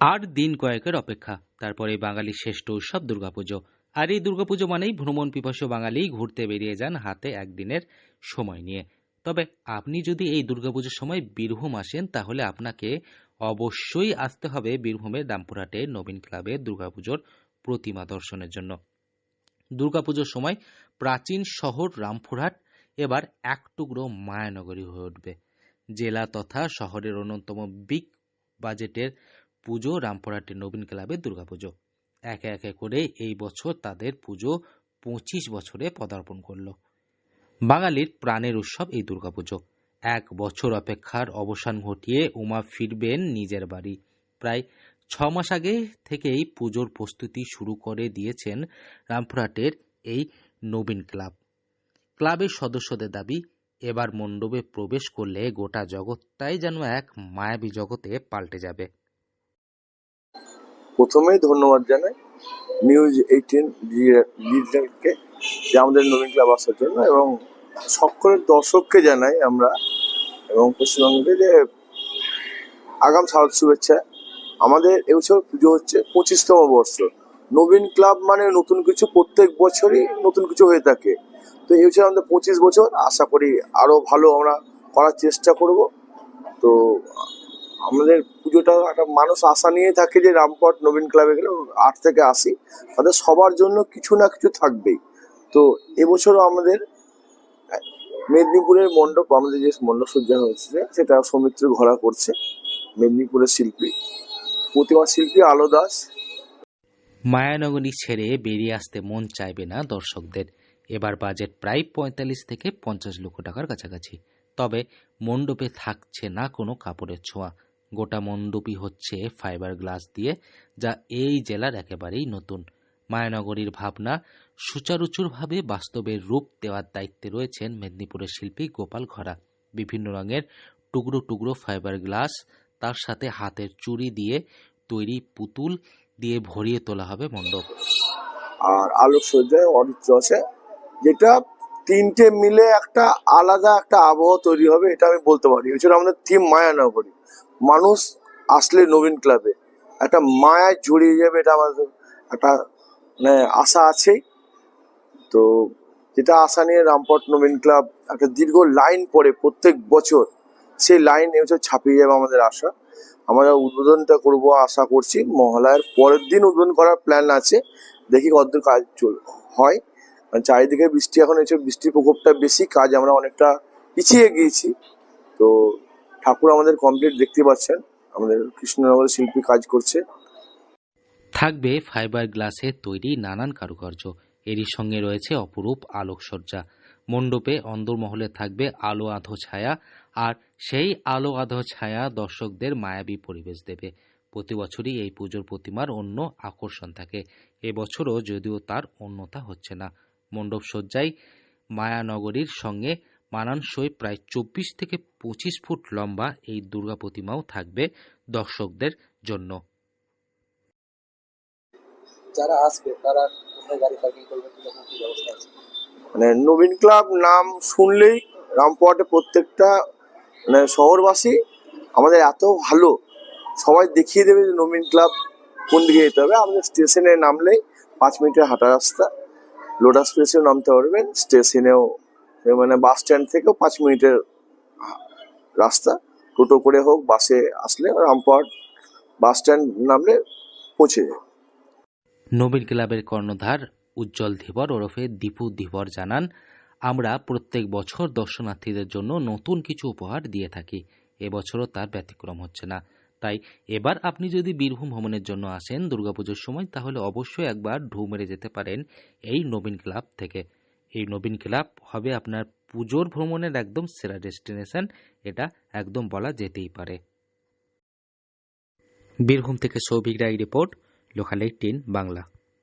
আর দিন কয়েকের অপেক্ষা। তারপরে বাঙালির শ্রেষ্ঠ উৎসব দুর্গাপুজো। আর এই দুর্গাপুজো মানেই ভ্রমণ পিপাসু বাঙালি ঘুরতে বেরিয়ে যান হাতে একদিনের সময় নিয়ে। তবে আপনি যদি এই দুর্গাপুজোর সময় বীরভূম আসেন, তাহলে আপনাকে অবশ্যই আসতে হবে বীরভূমের রামপুরহাটে নবীন ক্লাবের দুর্গাপুজোর প্রতিমা দর্শনের জন্য। দুর্গাপুজোর সময় প্রাচীন শহর রামপুরহাট এবার এক টুকরো মায়ানগরী হয়ে উঠবে। জেলা তথা শহরের অন্যতম বিগ বাজেটের পুজো রামপুরহাটের নবীন ক্লাবের দুর্গাপুজো। একে একে করে এই বছর তাদের পুজো পঁচিশ বছরে পদার্পণ করল। বাঙালির প্রাণের উৎসব এই দুর্গাপুজো। এক বছর অপেক্ষার অবসান ঘটিয়ে উমা ফিরবেন নিজের বাড়ি। প্রায় ছ মাস আগে থেকেই পুজোর প্রস্তুতি শুরু করে দিয়েছেন রামপুরহাটের এই নবীন ক্লাব। ক্লাবের সদস্যদের দাবি, এবার মণ্ডপে প্রবেশ করলে গোটা জগৎটাই যেন এক মায়াবী জগতে পাল্টে যাবে। প্রথমেই ধন্যবাদ জানাই নিউজ এইটিন ডিজিটালকে যে আমাদের নবীন ক্লাব আসার জন্য এবং সকলের দর্শককে জানাই আমরা এবং পশ্চিমবঙ্গকে যে আগাম শারদ শুভেচ্ছা। আমাদের এবছর পুজো হচ্ছে পঁচিশতম বর্ষ। নবীন ক্লাব মানে নতুন কিছু, প্রত্যেক বছরই নতুন কিছু হয়ে থাকে। তো এই বছর আমাদের পঁচিশ বছর। আশা করি আরও ভালো আমরা করার চেষ্টা করব। তো আমাদের পুজোটা একটা মানুষ আশা নিয়ে থাকে যে রামপট নবীন ক্লাবে গেলে আট থেকে আসি তাদের সবার জন্য কিছু না কিছু থাকবেই। তো এবছরও আমাদের, মেদিনীপুরের মণ্ডপ, আমাদের যে মণ্ডপ সজ্জা হয়েছে, সেটা সৌমিত্র ঘোরা করছে, মেদিনীপুরের শিল্পী। প্রতিমা শিল্পী আলো দাস। মায়ানগরী ছেড়ে বেরিয়ে আসতে মন চাইবে না দর্শকদের। এবার বাজেট প্রায় পঁয়তাল্লিশ থেকে পঞ্চাশ লক্ষ টাকার কাছাকাছি। তবে মণ্ডপে থাকছে না কোনো কাপড়ের ছোঁয়া। গোটা মণ্ডপই হচ্ছে ফাইবার গ্লাস দিয়ে, যা এই জেলার একেবারেই নতুন। মায়ানগরীর ভাবনা সুচারুচুরভাবে বাস্তবের রূপ দেওয়ার দায়িত্বে রয়েছেন মেদিনীপুরের শিল্পী গোপাল ঘরা। বিভিন্ন রঙের টুকরো টুকরো ফাইবার গ্লাস তার সাথে হাতের চুড়ি দিয়ে তৈরি পুতুল দিয়ে ভরিয়ে তোলা হবে মণ্ডপ। আর আলোকসজ্জায় অরিত্র আছে। যেটা তিনটে মিলে একটা আলাদা একটা আবহাওয়া তৈরি হবে, এটা আমি বলতে পারি। এছাড়া আমাদের থিম মায়ানগরী। মানুষ আসলে নবীন ক্লাবে একটা মায়ায় জড়িয়ে যাবে এটা আমাদের একটা মানে আশা আছেই। তো যেটা আশা নিয়ে রামপট নবীন ক্লাব একটা দীর্ঘ লাইন পড়ে প্রত্যেক বছর, সেই লাইন এবছর ছাপিয়ে যাবে আমাদের আশা। আমরা উদ্বোধনটা করব আশা করছি, মহালয়ার পরের দিন উদ্বোধন করার প্ল্যান আছে। দেখি কতদূর কাজ চল, হয়। কারণ চারিদিকে বৃষ্টি, এখন এসে বৃষ্টির প্রকোপটা বেশি, কাজ আমরা অনেকটা পিছিয়ে গিয়েছি। তো ঠাকুর আমাদের কমপ্লিট দেখতে পাচ্ছেন। আমাদের কৃষ্ণনগরের শিল্পী কাজ করছে। থাকবে ফাইবার গ্লাসের তৈরি নানান কারুকার্য। এরই সঙ্গে রয়েছে অপরূপ আলোকসজ্জা। মণ্ডপে অন্দরমহলে থাকবে আলো আধো ছায়া, আর সেই আলো আধো ছায়া দর্শকদের মায়াবী পরিবেশ দেবে। প্রতি বছরই এই পুজোর প্রতিমার অন্য আকর্ষণ থাকে। এবছরও যদিও তার অন্যতা হচ্ছে না। মণ্ডপ সজ্জায় মায়ানগরীর সঙ্গে মানানসই প্রায় চব্বিশ থেকে পঁচিশ ফুট লম্বা এই দুর্গা প্রতিমাও থাকবে দর্শকদের জন্য। যারা আসবে তারা কোথায় গাড়ি পার্কিং করবে কীরকম কি ব্যবস্থা আছে? মানে নবীন ক্লাব নাম শুনলেই রামপুরহাটে প্রত্যেকটা মানে শহরবাসী আমাদের এত ভালো সবাই দেখিয়ে দেবে যে নবীন ক্লাব কোন দিকে যেতে হবে। আমাদের স্টেশনে নামলেই পাঁচ মিনিটের হাঁটা রাস্তা। লোটাস প্লেসেও নামতে পারবেন স্টেশনেও মানে বাস স্ট্যান্ড থেকেও পাঁচ মিনিটের রাস্তা। টোটো করে হোক, বাসে আসলে রামপুরহাট বাস স্ট্যান্ড নামলে পৌঁছে নবীন ক্লাবের কর্ণধার উজ্জ্বল ধীবর ওরফে দীপু ধীবর জানান, আমরা প্রত্যেক বছর দর্শনার্থীদের জন্য নতুন কিছু উপহার দিয়ে থাকি। এবছরও তার ব্যতিক্রম হচ্ছে না। তাই এবার আপনি যদি বীরভূম ভ্রমণের জন্য আসেন দুর্গাপুজোর সময়, তাহলে অবশ্যই একবার ঢু মেরে যেতে পারেন এই নবীন ক্লাব থেকে। এই নবীন ক্লাব হবে আপনার পুজোর ভ্রমণের একদম সেরা ডেস্টিনেশন, এটা একদম বলা যেতেই পারে। বীরভূম থেকে সৌভিক রায় রিপোর্ট লোকাল টিন, বাংলা।